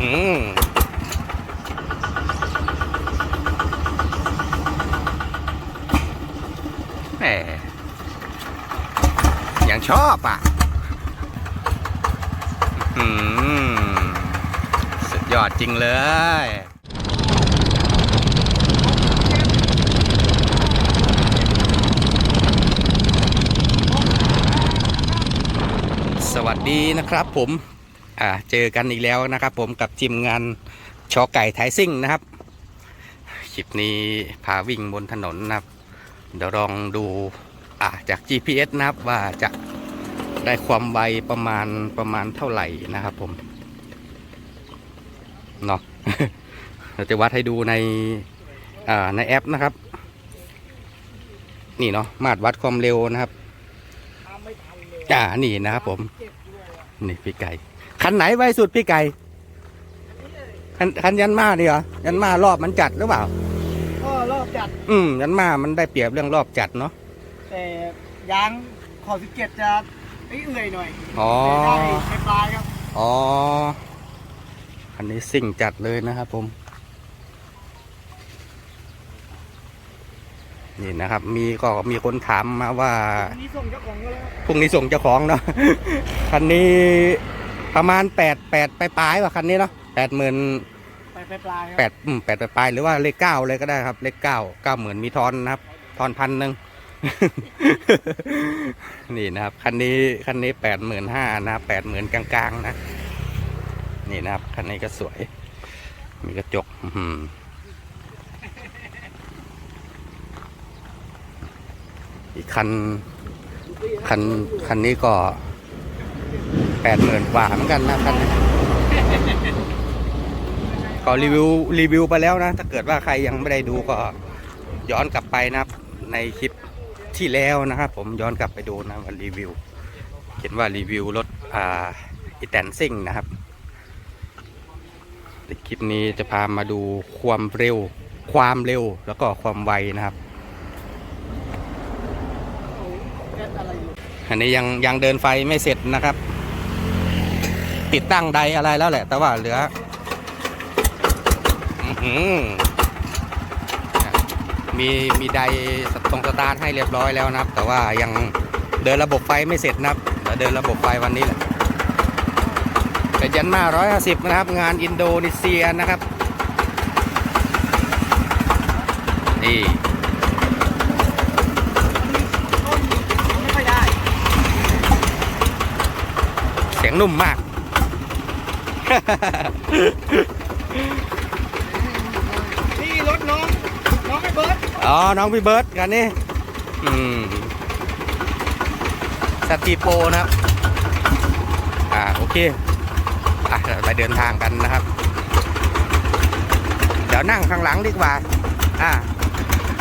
หือแหมยังชอบอะอืมสุดยอดจริงเลยสวัสดีนะครับผม อ่าเจอกันอีกแล้วนะครับ ผมกับทีมงานชอไก่ไทยซิ่งนะครับคลิปนี้พาวิ่งบนถนนนะครับ เดี๋ยวลองดูอ่าจาก GPS นะครับว่าจะได้ความไวประมาณประมาณเท่าไหร่นะครับ ผมเนาะเราจะวัดให้ดูในอ่าในแอปนะครับ นี่เนาะมาตรวัดความเร็วนะครับอ่านี่นะครับผม นี่พี่ไก่ คันไหนไวสุดพี่ไก่คันคันยันมาดีเหรอยันมารอบมันจัดหรือเปล่าก็รอบจัด อืมยันมามันได้เปรียบเรื่องรอบจัดเนาะแต่ยางขอสิบเจ็ดจะเอื่อยๆหน่อยอ๋อแต่ได้ใช้ปลายครับอ๋อคันนี้สิ่งจัดเลยนะครับผมนี่นะครับ มีก็มีคนถามมาว่าอันนี้ส่งเจ้าของก็แล้วพรุ่งนี้ส่งเจ้าของเนาะคันนี้ ประมาณแปดแปดปลายๆว่ะคันนี้เนาะแปดหมื่นไปไปปลายครับแปดอืมแปดปลายๆหรือว่าเลขเก้าเลยก็ได้ครับ เลขเก้าเก้าหมื่นมีทอนนะครับ ทอนพันหนึ่ง นี่นะครับคันนี้คันนี้แปดหมื่นห้านะครับแปดหมื่นกลางๆนะ นี่นะครับคันนี้ก็สวย มีกระจก อื้อหืออีกคันคันคันนี้ก็ แปดหมื่นกว่าเหมือนกันนะคันนี้ก็รีวิวรีวิวไปแล้วนะ ถ้าเกิดว่าใครยังไม่ได้ดูก็ย้อนกลับไปนะในคลิปที่แล้วนะครับผมย้อนกลับไปดูนะว่ารีวิว เขียนว่ารีวิวรถอ่าอีแตนซิ่งนะครับในคลิปนี้จะพามาดูความเร็ว ความเร็วแล้วก็ความไวนะครับอันนี้ยังยังเดินไฟไม่เสร็จนะครับ ติดตั้งไดอะไรแล้วแหละ แต่ว่าเหลืออืมีมีไดตรงสตาร์ทให้เรียบร้อยแล้วนะครับ แต่ว่ายังเดินระบบไฟไม่เสร็จนะครับเดี๋ยวเดินระบบไฟวันนี้แหละเป็นยันมา150นะครับ งานอินโดนีเซียนะครับนี่เสียงนุ่มมาก นี่รถน้อง น้องไอ้เบิร์ดอ๋อ น้องพี่เบิร์ดกันนี่อืมสตีโปนะครับ อ่า โอเค อะไปเดินทางกันนะครับ เดี๋ยวนั่งข้างหลังดีกว่า อ่า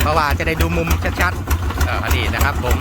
เพราะว่าจะได้ดูมุมชัดๆ เออนี่นะครับผม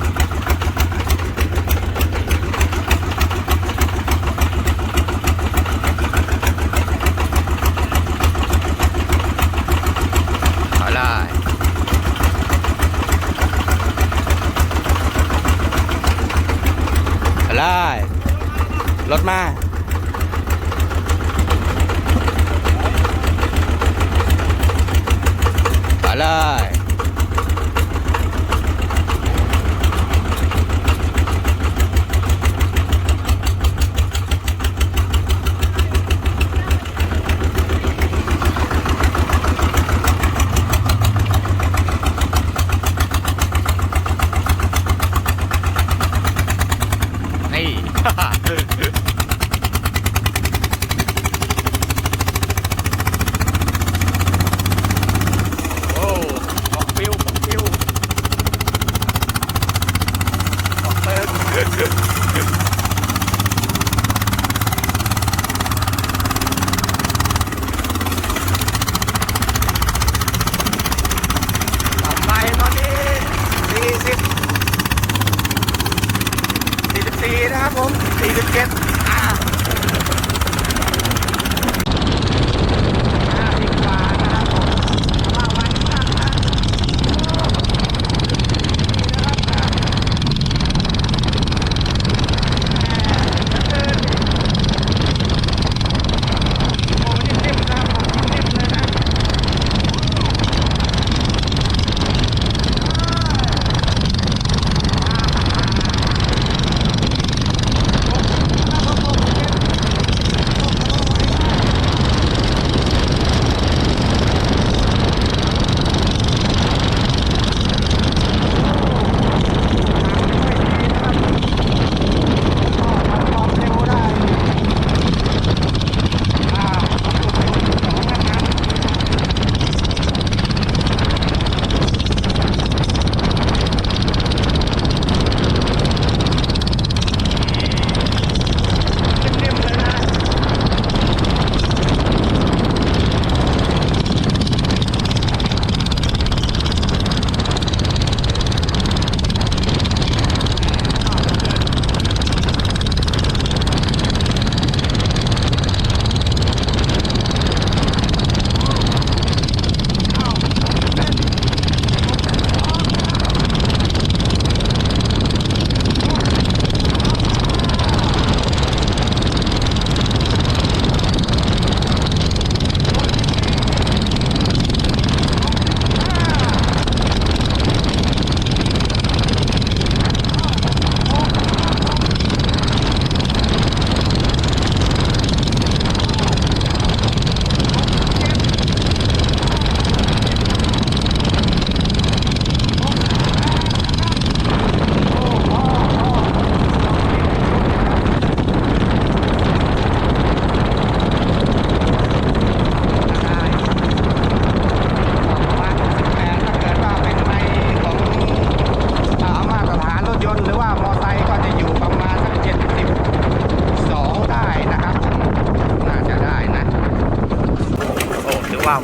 Goedenavond, deze cat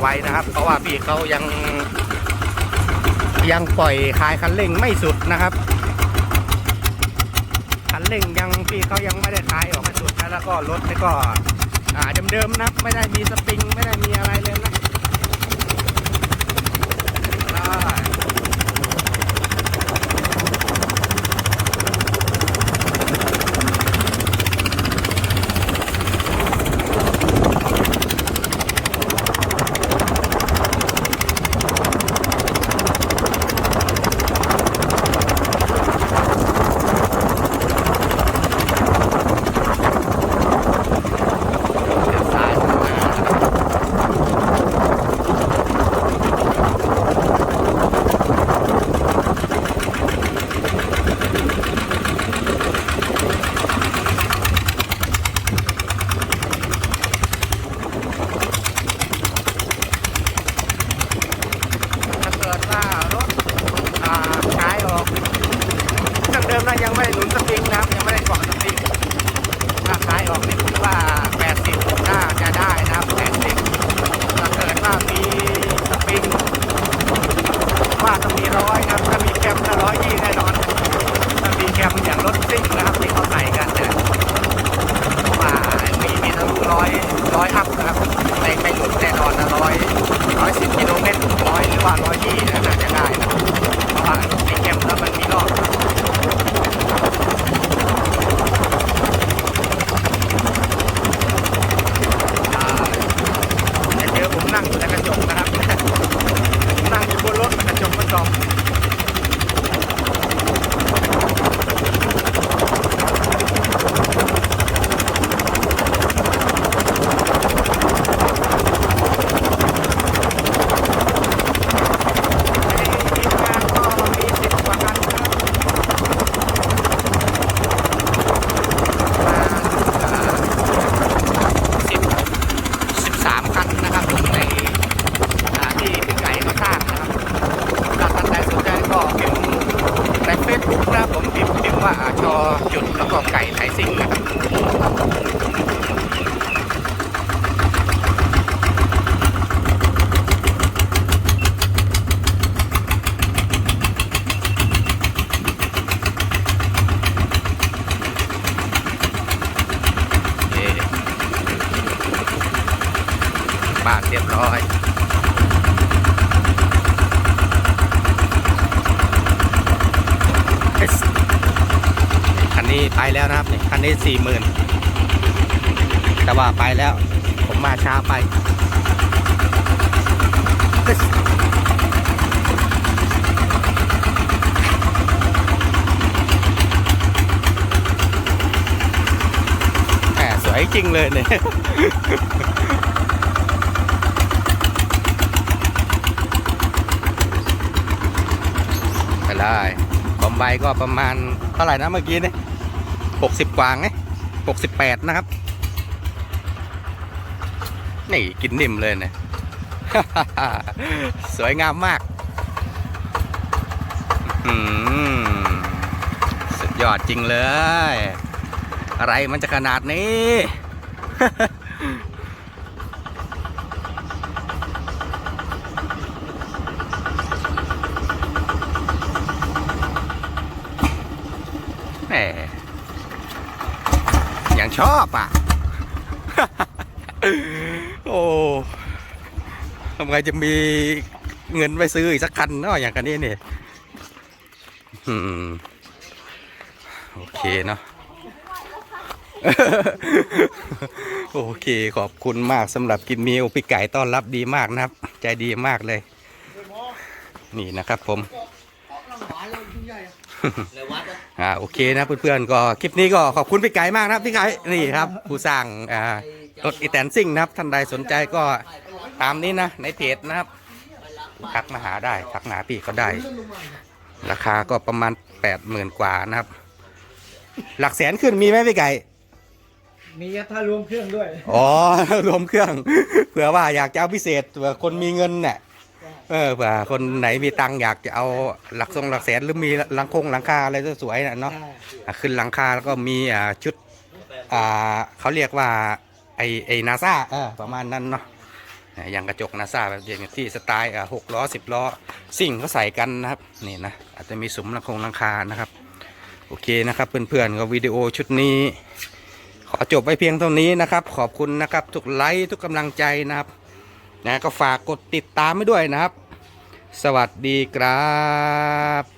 ไว้นะครับ เพราะว่าพี่เขายัง ยังปล่อยคลายคันเร่งไม่สุดนะครับ คันเร่งยังพี่เขายังไม่ได้คลายออกให้สุดนะแล้วก็รถนี่ก็อ่าเดิมๆนะไม่ได้มีสปริง ไม่ได้มีอะไรเลยนะได้เดี๋ยวซ้ายข้างหน้านะครับถ้าเกิดว่ารถอ่าใช้ออกเดิมนะยังไม่ได้หนุนสปริงนะครับยังไม่ได้เกาะสปริงถ้าขายออกนี่ผมว่า 80น่าจะได้นะครับ80ถ้าเกิดว่ามีสปริงว่าต้องมีร้อยครับถ้ามีแคมก็ร้อยยี่แน่นอนถ้ามีแคมอย่างรถซิ่งนะครับที่เขาใส่กันเนี่ยว่ามีมีทั้งร้อยร้อยอัพนะครับไม่ไม่หลุดแน่นอนนะร้อยร้อยสิบกิโลเมตรร้อยหรือว่าร้อยยี่น่าจะได้นะเพราะว่ามีแคมแล้วมันมีรอบ อ่าจะเจอผมนั่งอยู่ในกระจกนะครับ ผมนั่งอยู่บนรถกระจกมันส่องในทีมงานก็มีสิบกว่าคันนะครับมาอ่าสิบ 13 คันนะครับผมในอ่าที่พี่ไก่เขาสร้างนะครับถ้าท่านใดสนใจก็พิมพ์ในเฟซบุ๊กนะครับผมพิมพ์พิมพ์ว่าอ่าชอจุดแล้วก็ไก่ไทยซิ่งนะครับเอ่ บ้านเรียบร้อยคันนี้ไปแล้วนะครับนี่คันนี้สี่หมื่นแต่ว่าไปแล้ว ผมมาช้าไปแหมสวยจริงเลยเนี่ย ไปได้ บอมไบก็ประมาณเท่าไหร่นะเมื่อกี้เนี่ยหกสิบกว่าไงหกสิบแปดนะครับ นี่กินนิ่มเลยเนี่ยสวยงามมากอืมสุดยอดจริงเลย อะไรมันจะขนาดนี้ แหมยัง ชอบอะ โอ้ทำไงจะมีเงินไปซื้ออีกสักคันเนาะอย่างกันนี้เนี่ยอืมโอเคเนาะโอเคขอบคุณมากสำหรับกินมิวพี่ไก่ต้อนรับดีมากนะครับ ใจดีมากเลย นี่นะครับผม อ่าโอเคนะเพื่อนๆก็คลิปนี้ก็ขอบคุณพี่ไก่มากนะครับพี่ไก่นี่ครับ ผู้สร้างอ่ารถอีแตนซิ่งนะครับท่านใดสนใจก็ตามนี้นะ ในเพจนะครับทักมาหาได้ทักมาหาพี่ก็ได้ ราคาก็ประมาณแปดหมื่นกว่านะครับ หลักแสนขึ้นมีไหมพี่ไก่มีถ้ารวมเครื่องด้วย อ๋อรวมเครื่อง เผื่อว่าอยากจะเอาพิเศษเผื่อคนมีเงินเนี่ย เออเผื่อคนไหนมีตังค์อยากจะเอาหลักทรงหลักแสนหรือมีหลังคงหลังคาอะไรสวยๆนะเนาะใช่อะขึ้นหลังคาแล้วก็มีอ่าชุดอ่าเขาเรียกว่าไอไอนาซาเออประมาณนั้นเนาะนะอย่างกระจกนาซาแบบอย่างที่สไตล์อะหกล้อสิบล้อสิ่งเขาใส่กันนะครับนี่นะอาจจะมีสุมลังคงลังคานะครับ โอเคนะครับเพื่อนๆก็วิดีโอชุดนี้ ขอจบไว้เพียงเท่านี้นะครับ ขอบคุณนะครับทุกไลค์ทุกกำลังใจนะครับนะก็ฝากกดติดตามไว้ด้วยนะครับ สวัสดีครับ